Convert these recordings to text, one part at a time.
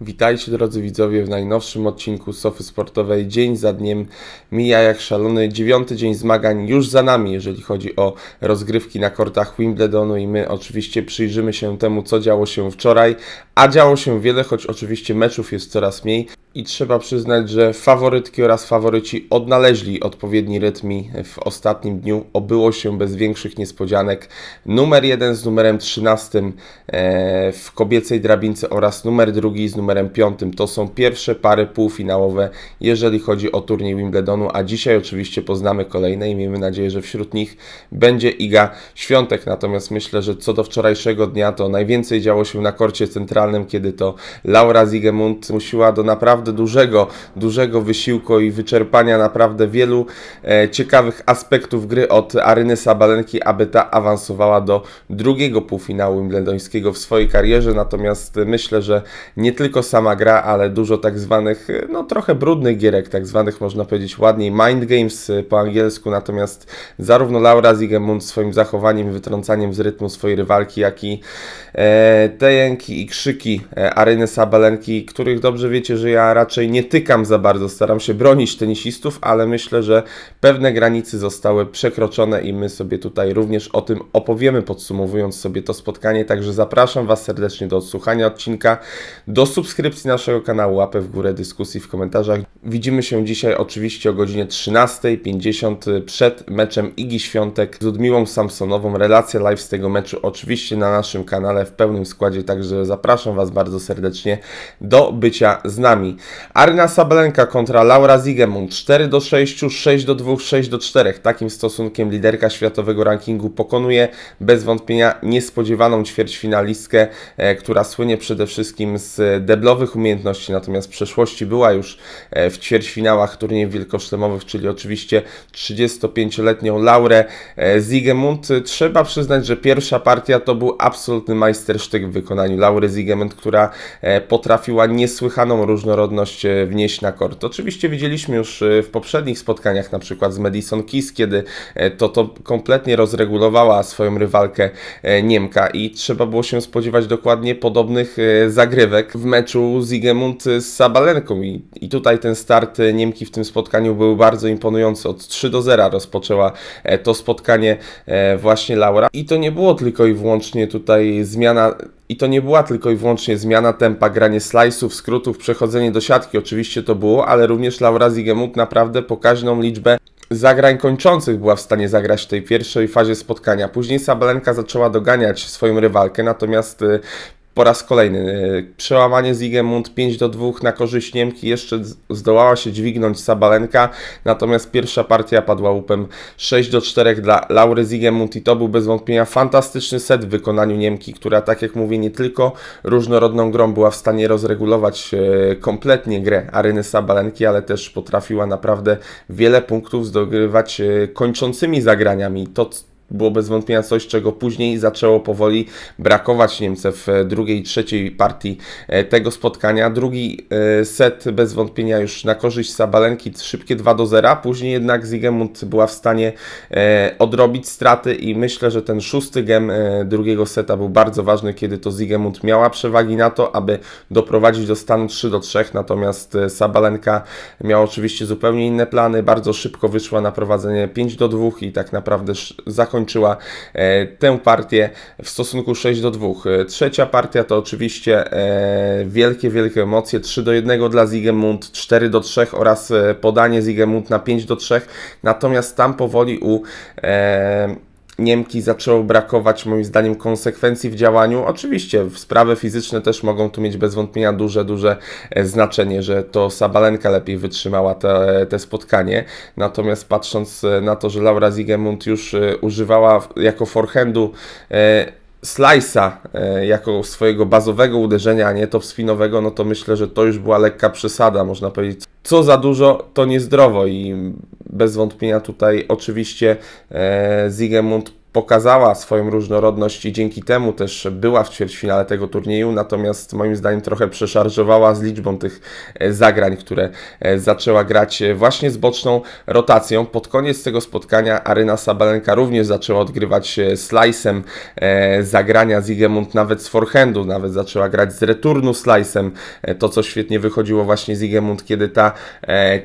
Witajcie drodzy widzowie w najnowszym odcinku Sofy Sportowej. Dzień za dniem mija jak szalony. Dziewiąty dzień zmagań już za nami, jeżeli chodzi o rozgrywki na kortach Wimbledonu i my oczywiście przyjrzymy się temu, co działo się wczoraj. A działo się wiele, choć oczywiście meczów jest coraz mniej. I trzeba przyznać, że faworytki oraz faworyci odnaleźli odpowiedni rytm w ostatnim dniu obyło się bez większych niespodzianek. Numer jeden z numerem 13 e, w kobiecej drabince oraz numer drugi z numerem 5 to są pierwsze pary półfinałowe, jeżeli chodzi o turniej Wimbledonu, a dzisiaj oczywiście poznamy kolejne i miejmy nadzieję, że wśród nich będzie Iga Świątek. Natomiast myślę, że co do wczorajszego dnia, to najwięcej działo się na korcie centralnym, kiedy to Laura Zigemund musiała do naprawdę dużego, dużego wysiłku i wyczerpania naprawdę wielu e, ciekawych aspektów gry od Aryny Sabalenki, aby ta awansowała do drugiego półfinału wimbledońskiego w swojej karierze. Natomiast myślę, że nie tylko sama gra, ale dużo tak zwanych, e, no trochę brudnych gierek, tak zwanych można powiedzieć ładniej mind games e, po angielsku. Natomiast zarówno Laura Zigemund swoim zachowaniem i wytrącaniem z rytmu swojej rywalki, jak i e, te jęki i krzyki e, Aryny Sabalenki, których dobrze wiecie, że ja raczej nie tykam za bardzo, staram się bronić tenisistów, ale myślę, że pewne granice zostały przekroczone i my sobie tutaj również o tym opowiemy, podsumowując sobie to spotkanie. Także zapraszam Was serdecznie do odsłuchania odcinka, do subskrypcji naszego kanału, łapę w górę, dyskusji w komentarzach. Widzimy się dzisiaj oczywiście o godzinie 13.50 przed meczem Igi Świątek z Ludmiłą Samsonową. Relacja live z tego meczu oczywiście na naszym kanale w pełnym składzie, także zapraszam Was bardzo serdecznie do bycia z nami. Aryna Sabalenka kontra Laura Zigemund 4 do 6, 6 do 2, 6 do 4. Takim stosunkiem liderka światowego rankingu pokonuje bez wątpienia niespodziewaną ćwierćfinalistkę, e, która słynie przede wszystkim z deblowych umiejętności, natomiast w przeszłości była już e, w ćwierćfinałach turniejów wielkoszlemowych, czyli oczywiście 35-letnią Laurę e, Zigemund. Trzeba przyznać, że pierwsza partia to był absolutny majstersztyk w wykonaniu Laury Zigemund, która e, potrafiła niesłychaną różnorodność e, wnieść na kort. Oczywiście widzieliśmy już w poprzednich spotkaniach, na przykład z Madison Keys, kiedy to to kompletnie rozregulowała swoją rywalkę Niemka i trzeba było się spodziewać dokładnie podobnych zagrywek w meczu Zigemund z Sabalenką i, i tutaj ten start e, Niemki w tym spotkaniu był bardzo imponujący. Od 3 do 0 rozpoczęła e, to spotkanie e, właśnie Laura i to nie było tylko i wyłącznie tutaj zmiana i to nie była tylko i wyłącznie zmiana tempa, granie slice'ów, skrótów, przechodzenie do siatki, oczywiście to było, ale również Laura Zigemund naprawdę pokaźną liczbę zagrań kończących była w stanie zagrać w tej pierwszej fazie spotkania. Później Sabalenka zaczęła doganiać swoją rywalkę, natomiast y, po raz kolejny y, przełamanie Zigemund 5 do 2 na korzyść Niemki, jeszcze zdołała się dźwignąć Sabalenka, natomiast pierwsza partia padła łupem 6 do 4 dla Laury Zigemund i to był bez wątpienia fantastyczny set w wykonaniu Niemki, która tak jak mówię nie tylko różnorodną grą była w stanie rozregulować e, kompletnie grę Aryny Sabalenki, ale też potrafiła naprawdę wiele punktów zdobywać e, kończącymi zagraniami. To było bez wątpienia coś, czego później zaczęło powoli brakować Niemce w e, drugiej i trzeciej partii e, tego spotkania. Drugi e, set bez wątpienia już na korzyść Sabalenki, szybkie 2 do 0. Później jednak Zigemund była w stanie odrobić straty i myślę, że ten szósty gem drugiego seta był bardzo ważny, kiedy to Zigemund miała przewagi na to, aby doprowadzić do stanu 3 do 3. Natomiast Sabalenka miała oczywiście zupełnie inne plany, bardzo szybko wyszła na prowadzenie 5 do 2 i tak naprawdę sz- zakończyła e, tę partię w stosunku 6 do 2. E, Trzecia partia to oczywiście e, wielkie, wielkie emocje. 3 do 1 dla Zigemund, 4 do 3 oraz podanie Zigemund na 5 do 3. Natomiast tam powoli u Niemki zaczęło brakować moim zdaniem konsekwencji w działaniu. Oczywiście sprawy fizyczne też mogą tu mieć bez wątpienia duże, duże e, znaczenie, że to Sabalenka lepiej wytrzymała te, te spotkanie. Natomiast patrząc e, na to, że Laura Zigemund już e, używała jako forehandu slice'a e, jako swojego bazowego uderzenia, a nie top spinowego, no to myślę, że to już była lekka przesada, można powiedzieć. Co za dużo, to niezdrowo i bez wątpienia tutaj oczywiście e, Zigemund pokazała swoją różnorodność i dzięki temu też była w ćwierćfinale tego turnieju, natomiast moim zdaniem trochę przeszarżowała z liczbą tych e, zagrań, które e, zaczęła grać e, właśnie z boczną rotacją. Pod koniec tego spotkania Aryna Sabalenka również zaczęła odgrywać slice'em e, zagrania Zigemund nawet z forehandu, nawet zaczęła grać z returnu slice'em, e, to co świetnie wychodziło właśnie Zigemund, kiedy ta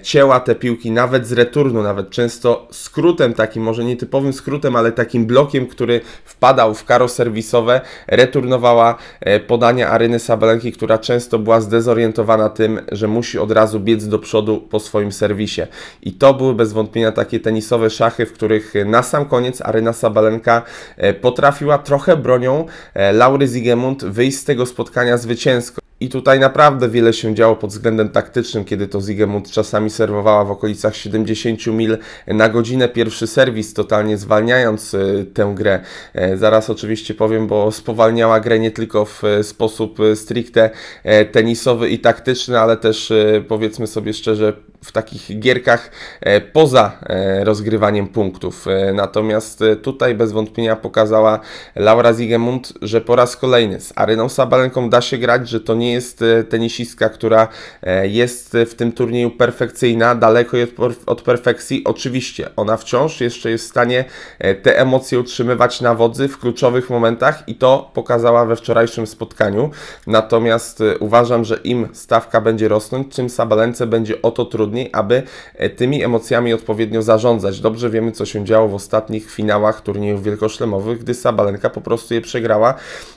cięła te piłki nawet z returnu, nawet często skrótem takim, może nie typowym skrótem, ale takim blokiem, który wpadał w karo serwisowe, returnowała e, podania Aryny Sabalenki, która często była zdezorientowana tym, że musi od razu biec do przodu po swoim serwisie. I to były bez wątpienia takie tenisowe szachy, w których na sam koniec Aryna Sabalenka e, potrafiła trochę bronią e, Laury Zigemund wyjść z tego spotkania zwycięsko. I tutaj naprawdę wiele się działo pod względem taktycznym, kiedy to Zigemund czasami serwowała w okolicach 70 mil na godzinę pierwszy serwis, totalnie zwalniając e, tę grę. E, Zaraz oczywiście powiem, bo spowalniała grę nie tylko w e, sposób stricte tenisowy i taktyczny, ale też powiedzmy sobie szczerze w takich gierkach e, poza e, rozgrywaniem punktów. E, Natomiast tutaj bez wątpienia pokazała Laura Zigemund, że po raz kolejny z Aryną Sabalenką da się grać, że to nie jest tenisistka, która jest w tym turnieju perfekcyjna, daleko jest od perfekcji. Oczywiście ona wciąż jeszcze jest w stanie te emocje utrzymywać na wodzy w kluczowych momentach i to pokazała we wczorajszym spotkaniu. Natomiast uważam, że im stawka będzie rosnąć, tym Sabalence będzie o to trudniej, aby e, tymi emocjami odpowiednio zarządzać. Dobrze wiemy, co się działo w ostatnich finałach turniejów wielkoszlemowych, gdy Sabalenka po prostu je przegrała,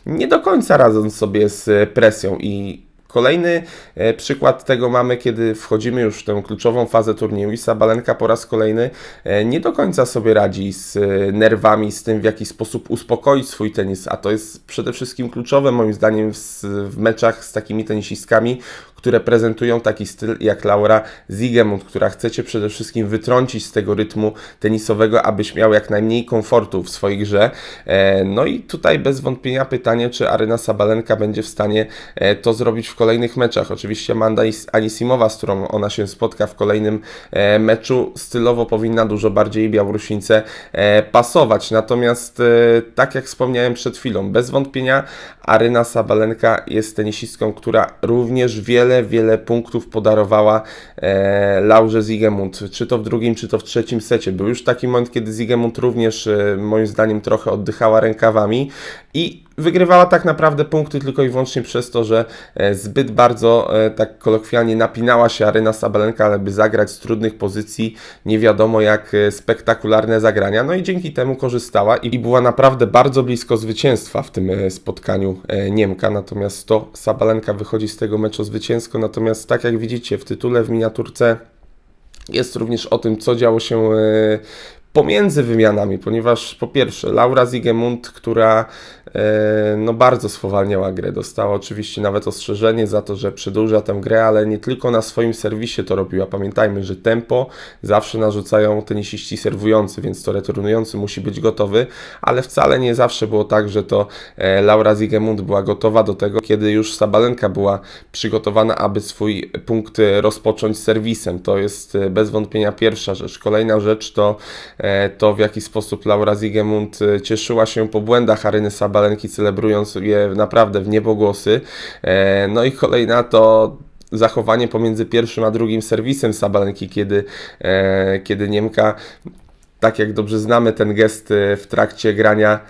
nie do końca radząc sobie z e, presją i Kolejny e, przykład tego mamy, kiedy wchodzimy już w tę kluczową fazę turnieju i Sabalenka po raz kolejny nie do końca sobie radzi z nerwami, z tym w jaki sposób uspokoić swój tenis, a to jest przede wszystkim kluczowe moim zdaniem w, w meczach z takimi tenisistkami, które prezentują taki styl jak Laura Zigemund, która chcecie przede wszystkim wytrącić z tego rytmu tenisowego, abyś miał jak najmniej komfortu w swojej grze. E, No i tutaj bez wątpienia pytanie, czy Aryna Sabalenka będzie w stanie e, to zrobić w kolejnych meczach. Oczywiście Amanda Is- Anisimowa, z którą ona się spotka w kolejnym e, meczu, stylowo powinna dużo bardziej Białorusińce e, pasować. Natomiast tak jak wspomniałem przed chwilą, bez wątpienia Aryna Sabalenka jest tenisistką, która również wiele, wiele punktów podarowała e, Laurze Zigemund, czy to w drugim, czy to w trzecim secie. Był już taki moment, kiedy Zigemund również e, moim zdaniem trochę oddychała rękawami i wygrywała tak naprawdę punkty tylko i wyłącznie przez to, że e, zbyt bardzo, e, tak kolokwialnie, napinała się Aryna Sabalenka, ale by zagrać z trudnych pozycji, nie wiadomo jak e, spektakularne zagrania. No i dzięki temu korzystała i była naprawdę bardzo blisko zwycięstwa w tym spotkaniu Niemka. Natomiast to Sabalenka wychodzi z tego meczu zwycięsko. Natomiast tak jak widzicie w tytule, w miniaturce jest również o tym, co działo się pomiędzy wymianami, ponieważ po pierwsze Laura Zigemund, która no bardzo spowalniała grę, dostała oczywiście nawet ostrzeżenie za to, że przedłuża tę grę, ale nie tylko na swoim serwisie to robiła. Pamiętajmy, że tempo zawsze narzucają tenisiści serwujący, więc to returnujący musi być gotowy, ale wcale nie zawsze było tak, że to e, Laura Zigemund była gotowa do tego, kiedy już Sabalenka była przygotowana, aby swój punkt e, rozpocząć serwisem. To jest e, bez wątpienia pierwsza rzecz. Kolejna rzecz to e, to, w jaki sposób Laura Zigemund e, cieszyła się po błędach Aryny Sabalenki, celebrując je naprawdę w niebogłosy. E, No i kolejna to zachowanie pomiędzy pierwszym a drugim serwisem Sabalenki, kiedy, e, kiedy Niemka tak jak dobrze znamy ten gest e, w trakcie grania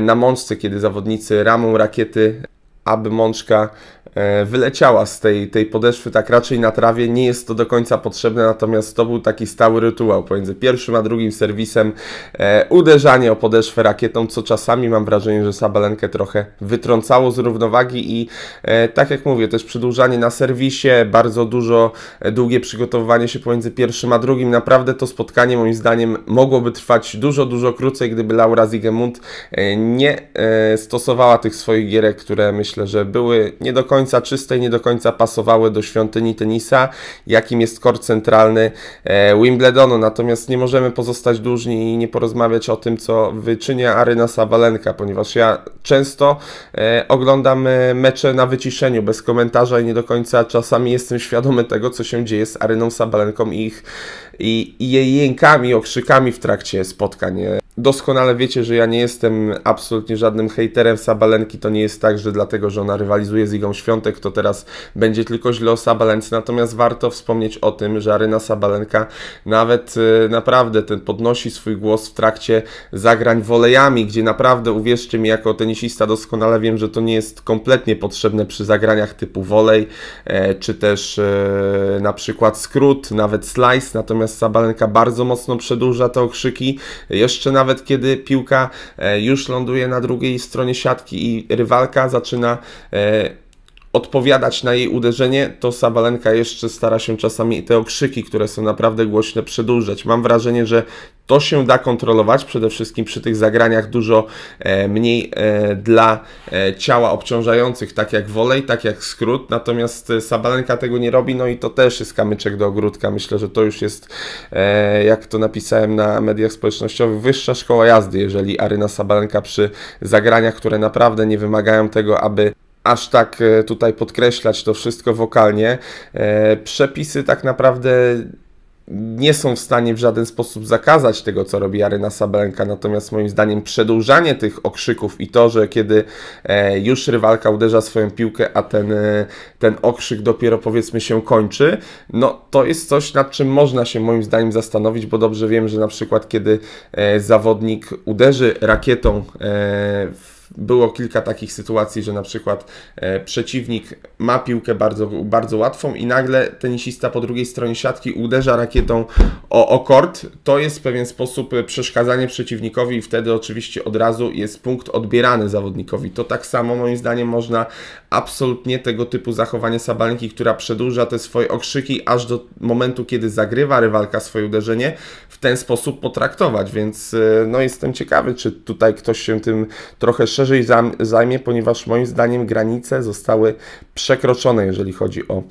na mączce, kiedy zawodnicy ramą rakiety, aby mączka e, wyleciała z tej, tej podeszwy tak raczej na trawie. Nie jest to do końca potrzebne, natomiast to był taki stały rytuał pomiędzy pierwszym a drugim serwisem. E, uderzanie o podeszwę rakietą, co czasami mam wrażenie, że Sabalenkę trochę wytrącało z równowagi i e, tak jak mówię, też przedłużanie na serwisie, bardzo dużo, e, długie przygotowywanie się pomiędzy pierwszym a drugim. Naprawdę to spotkanie moim zdaniem mogłoby trwać dużo, dużo krócej, gdyby Laura Zigemund e, nie e, stosowała tych swoich gierek, które myślę, że były nie do końca czyste i nie do końca pasowały do świątyni tenisa, jakim jest kort centralny e, Wimbledonu. Natomiast nie możemy pozostać dłużni i nie porozmawiać o tym, co wyczynia Aryna Sabalenka, ponieważ ja często e, oglądam e, mecze na wyciszeniu, bez komentarza i nie do końca czasami jestem świadomy tego, co się dzieje z Aryną Sabalenką i, ich, i, i jej jękami, okrzykami w trakcie spotkań. Doskonale wiecie, że ja nie jestem absolutnie żadnym hejterem Sabalenki. To nie jest tak, że dlatego, że ona rywalizuje z Igą Świątek, to teraz będzie tylko źle o Sabalence. Natomiast warto wspomnieć o tym, że Aryna Sabalenka nawet e, naprawdę ten podnosi swój głos w trakcie zagrań wolejami, gdzie naprawdę uwierzcie mi, jako tenisista doskonale wiem, że to nie jest kompletnie potrzebne przy zagraniach typu wolej, e, czy też e, na przykład skrót, nawet slice. Natomiast Sabalenka bardzo mocno przedłuża te okrzyki. Jeszcze nawet nawet kiedy piłka e, już ląduje na drugiej stronie siatki i rywalka zaczyna e, odpowiadać na jej uderzenie, to Sabalenka jeszcze stara się czasami te okrzyki, które są naprawdę głośne, przedłużać. Mam wrażenie, że to się da kontrolować, przede wszystkim przy tych zagraniach dużo e, mniej e, dla e, ciała obciążających, tak jak wolej, tak jak skrót, natomiast Sabalenka tego nie robi, no i to też jest kamyczek do ogródka. Myślę, że to już jest, jak to napisałem na mediach społecznościowych, wyższa szkoła jazdy, jeżeli Aryna Sabalenka przy zagraniach, które naprawdę nie wymagają tego, aby aż tak e, tutaj podkreślać to wszystko wokalnie. E, przepisy tak naprawdę nie są w stanie w żaden sposób zakazać tego, co robi Aryna Sabalenka, natomiast moim zdaniem przedłużanie tych okrzyków i to, że kiedy e, już rywalka uderza swoją piłkę, a ten, ten okrzyk dopiero powiedzmy się kończy, no to jest coś, nad czym można się moim zdaniem zastanowić, bo dobrze wiem, że na przykład kiedy zawodnik uderzy rakietą w było kilka takich sytuacji, że na przykład e, przeciwnik ma piłkę bardzo, bardzo łatwą i nagle tenisista po drugiej stronie siatki uderza rakietą o, o kort. To jest w pewien sposób e, przeszkadzanie przeciwnikowi i wtedy oczywiście od razu jest punkt odbierany zawodnikowi. To tak samo moim zdaniem można absolutnie tego typu zachowanie Sabalenki, która przedłuża te swoje okrzyki aż do momentu, kiedy zagrywa rywalka swoje uderzenie, w ten sposób potraktować, więc e, no jestem ciekawy, czy tutaj ktoś się tym trochę szerzej zajmie, ponieważ moim zdaniem granice zostały przekroczone, jeżeli chodzi o,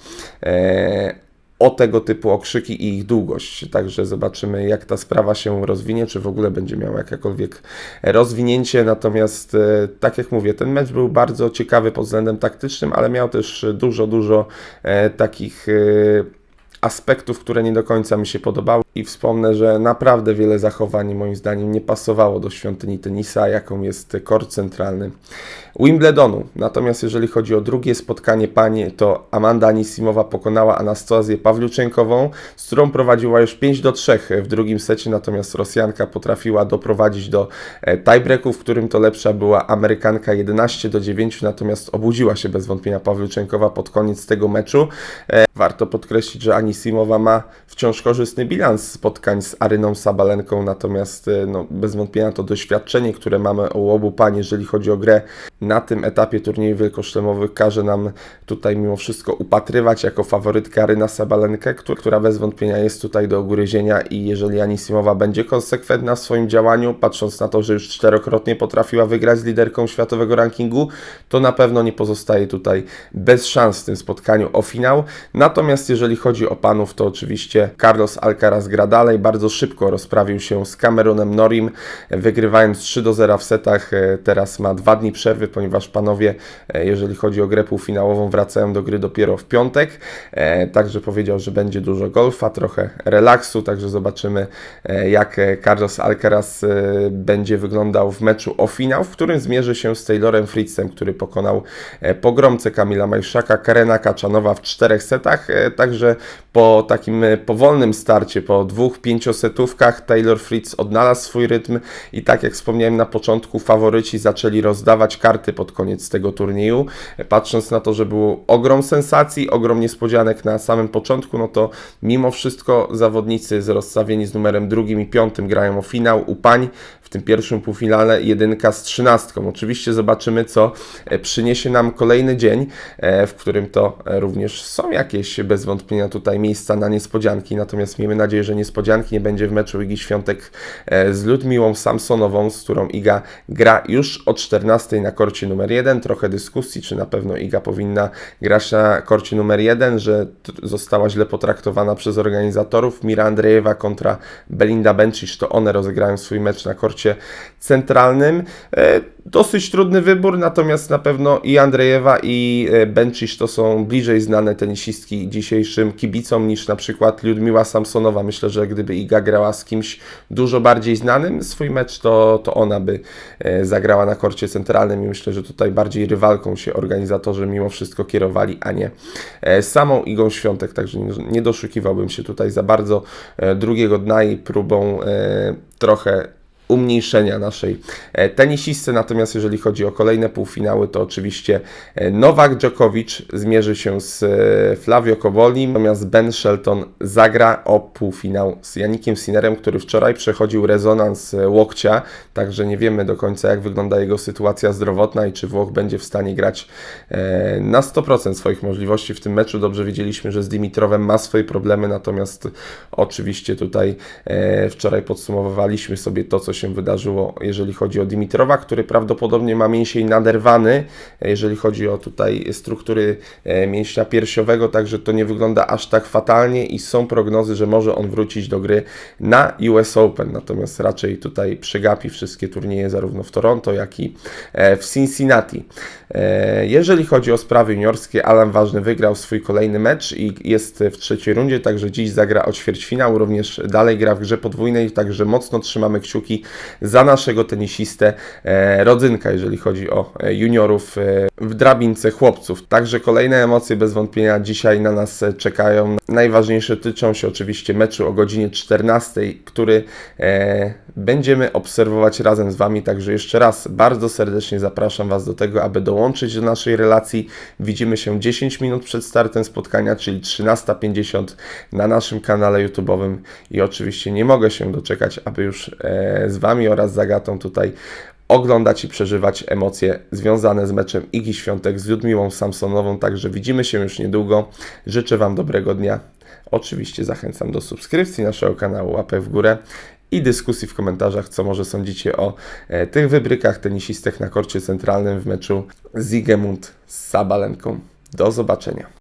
e, o tego typu okrzyki i ich długość. Także zobaczymy, jak ta sprawa się rozwinie, czy w ogóle będzie miała jakiekolwiek rozwinięcie. Natomiast, e, tak jak mówię, ten mecz był bardzo ciekawy pod względem taktycznym, ale miał też dużo, dużo e, takich. Aspektów, które nie do końca mi się podobały i wspomnę, że naprawdę wiele zachowań moim zdaniem nie pasowało do świątyni tenisa, jaką jest kort centralny Wimbledonu. Natomiast jeżeli chodzi o drugie spotkanie pani, to Amanda Anisimowa pokonała Anastazję Pawliuczenkową, z którą prowadziła już 5 do 3 w drugim secie, natomiast Rosjanka potrafiła doprowadzić do e, tiebreaku, w którym to lepsza była Amerykanka 11 do 9, natomiast obudziła się bez wątpienia Pawliuczenkowa pod koniec tego meczu. E, warto podkreślić, że Anisimowa ma wciąż korzystny bilans spotkań z Aryną Sabalenką, natomiast e, no, bez wątpienia to doświadczenie, które mamy u obu pań, jeżeli chodzi o grę na tym etapie turniejów wielkoszlemowych każe nam tutaj mimo wszystko upatrywać jako faworytkę Aryna Sabalenkę, która bez wątpienia jest tutaj do ugryzienia i jeżeli Anisimowa będzie konsekwentna w swoim działaniu, patrząc na to, że już czterokrotnie potrafiła wygrać z liderką światowego rankingu, to na pewno nie pozostaje tutaj bez szans w tym spotkaniu o finał. Natomiast jeżeli chodzi o panów, to oczywiście Carlos Alcaraz gra dalej, bardzo szybko rozprawił się z Cameronem Norim, wygrywając 3 do 0 w setach. Teraz ma dwa dni przerwy, ponieważ panowie, e, jeżeli chodzi o grę półfinałową, wracają do gry dopiero w piątek. E, także powiedział, że będzie dużo golfa, trochę relaksu, także zobaczymy, e, jak Carlos Alcaraz będzie wyglądał w meczu o finał, w którym zmierzy się z Taylorem Fritzem, który pokonał pogromcę Kamila Majszaka, Karena Kaczanowa w czterech setach. Także po takim powolnym starcie, po dwóch pięciosetówkach, Taylor Fritz odnalazł swój rytm i tak jak wspomniałem na początku, faworyci zaczęli rozdawać karty pod koniec tego turnieju. Patrząc na to, że był ogrom sensacji, ogrom niespodzianek na samym początku, no to mimo wszystko zawodnicy z rozstawieni z numerem drugim i piątym grają o finał u pań w tym pierwszym półfinale jedynka z trzynastką. Oczywiście zobaczymy, co e, przyniesie nam kolejny dzień, e, w którym to e, również są jakieś bez wątpienia tutaj miejsca na niespodzianki, natomiast miejmy nadzieję, że niespodzianki nie będzie w meczu Igi Świątek z Ludmiłą Samsonową, z którą Iga gra już o 14 na korcie numer 1. Trochę dyskusji, czy na pewno Iga powinna grać na korcie numer 1, że została źle potraktowana przez organizatorów. Mira Andrejewa kontra Belinda Bencic, to one rozegrają swój mecz na korcie korcie centralnym. E, Dosyć trudny wybór, natomiast na pewno i Andrejewa i e, Bencic to są bliżej znane tenisistki dzisiejszym kibicom niż na przykład Ludmiła Samsonowa. Myślę, że gdyby Iga grała z kimś dużo bardziej znanym swój mecz, to, to ona by e, zagrała na korcie centralnym i myślę, że tutaj bardziej rywalką się organizatorzy mimo wszystko kierowali, a nie samą Igą Świątek, także nie, doszukiwałbym się tutaj za bardzo drugiego dna i próbą trochę umniejszenia naszej e, tenisistce. Natomiast jeżeli chodzi o kolejne półfinały, to oczywiście e, Nowak Djokovic zmierzy się z e, Flavio Covolim, natomiast Ben Shelton zagra o półfinał z Janikiem Sinnerem, który wczoraj przechodził rezonans łokcia, także nie wiemy do końca jak wygląda jego sytuacja zdrowotna i czy Włoch będzie w stanie grać na 100% swoich możliwości w tym meczu. Dobrze wiedzieliśmy, że z Dimitrowem ma swoje problemy, natomiast oczywiście tutaj wczoraj podsumowywaliśmy sobie to, co się wydarzyło, jeżeli chodzi o Dimitrowa, który prawdopodobnie ma mięsień naderwany, jeżeli chodzi o tutaj struktury e, mięśnia piersiowego, także to nie wygląda aż tak fatalnie i są prognozy, że może on wrócić do gry na US Open, natomiast raczej tutaj przegapi wszystkie turnieje zarówno w Toronto, jak i e, w Cincinnati. E, Jeżeli chodzi o sprawy juniorskie, Alan Ważny wygrał swój kolejny mecz i jest w trzeciej rundzie, także dziś zagra o ćwierćfinał, również dalej gra w grze podwójnej, także mocno trzymamy kciuki za naszego tenisistę e, Rodzynka, jeżeli chodzi o e, juniorów e, w drabince chłopców. Także kolejne emocje bez wątpienia dzisiaj na nas czekają. Najważniejsze tyczą się oczywiście meczu o godzinie 14, który będziemy obserwować razem z Wami. Także jeszcze raz bardzo serdecznie zapraszam Was do tego, aby dołączyć do naszej relacji. Widzimy się 10 minut przed startem spotkania, czyli 13.50 na naszym kanale YouTube'owym i oczywiście nie mogę się doczekać, aby już z Wami oraz z Agatą tutaj oglądać i przeżywać emocje związane z meczem Igi Świątek z Ludmiłą Samsonową. Także widzimy się już niedługo. Życzę Wam dobrego dnia. Oczywiście zachęcam do subskrypcji naszego kanału, łapę w górę i dyskusji w komentarzach, co może sądzicie o e, tych wybrykach tenisistek na korcie centralnym w meczu Zigemund z Sabalenką. Do zobaczenia.